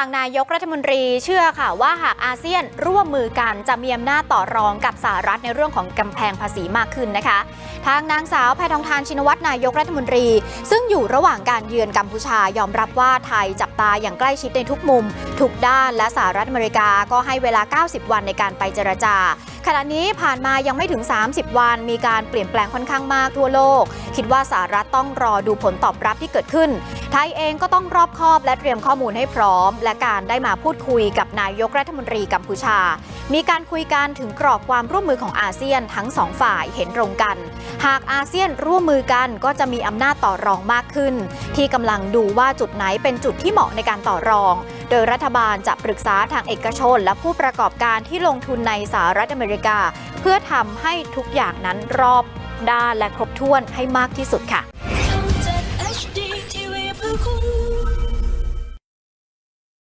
างนายกรัฐมนตรีเชื่อค่ะว่าหากอาเซียนร่วมมือกันจะมีอำนาจต่อรองกับสหรัฐในเรื่องของกำแพงภาษีมากขึ้นนะคะ ทางนางสาวแพทองทานชินวัตรนายกรัฐมนตรี ซึ่งอยู่ระหว่างการเยือนกัมพูชายอมรับว่าไทยจับตาอย่างใกล้ชิดในทุกมุม ทุกด้านและสหรัฐอเมริกาก็ให้เวลา 90 วันในการไปเจรจาขณะนี้ผ่านมายังไม่ถึง 30 วัน มีการเปลี่ยนแปลงค่อนข้างมากทั่วโลก คิดว่าสหรัฐต้องรอดูผลตอบรับที่เกิดขึ้น ไทยเองก็ต้องรอบคอบและเตรียมข้อมูลให้พร้อม และการได้มาพูดคุยกับนายกรัฐมนตรีกัมพูชา มีการคุยกันถึงกรอบความร่วมมือของอาเซียนทั้งสองฝ่ายเห็นตรงกัน หากอาเซียนร่วมมือกันก็จะมีอำนาจต่อรองมากขึ้น ที่กำลังดูว่าจุดไหนเป็นจุดที่เหมาะในการต่อรอง โดยรัฐบาลจะปรึกษาทางเอกชน และผู้ประกอบการที่ลงทุนในสหรัฐอเมริกา เพื่อทำให้ทุกอย่างนั้นรอบด้านและครบถ้วนให้มากที่สุดค่ะ ท